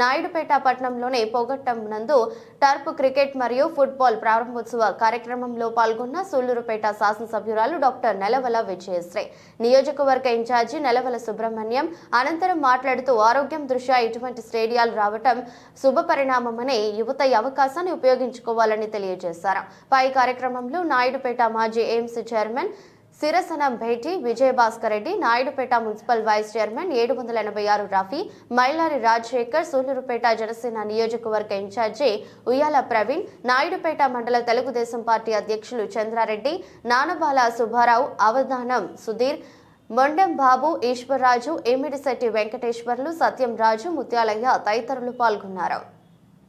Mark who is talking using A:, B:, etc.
A: నాయుడుపేట పట్టణంలోని పొగట్టం నందు టర్ప్ క్రికెట్ మరియు ఫుట్బాల్ ప్రారంభోత్సవ కార్యక్రమంలో పాల్గొన్న సూళ్ళూరుపేట శాసనసభ్యురాలు డాక్టర్ నెలవల విజయశ్రీ. నియోజకవర్గ ఇన్ఛార్జి నెలవల సుబ్రహ్మణ్యం అనంతరం మాట్లాడుతూ ఆరోగ్యం దృష్ట్యా ఇటువంటి స్టేడియాలు రావటం శుభపరిణామమని యువత అవకాశాన్ని ఉపయోగించుకోవాలని తెలియజేశారు. పై కార్యక్రమంలో నాయుడుపేట మాజీ ఎయిమ్స్ చైర్మన్ శిరసనం భేటీ Vijayabhaskar Reddy Naidupeta municipal vice chairman ఏడు వందల ఎనభై ఆరు రఫీ మైలారి రాజశేఖర్ సూళ్ళూరుపేట జనసేన నియోజకవర్గ ఇన్ఛార్జి ఉయ్యాల ప్రవీణ్ నాయుడుపేట మండల తెలుగుదేశం పార్టీ అధ్యక్షులు చంద్రారెడ్డి నానబాల సుబ్బారావు అవధానం సుధీర్ మొండెం బాబు ఈశ్వర్రాజు ఎమిడిశెట్టి వెంకటేశ్వర్లు సత్యం రాజు ముత్యాలయ్య తదితరులు పాల్గొన్నారు.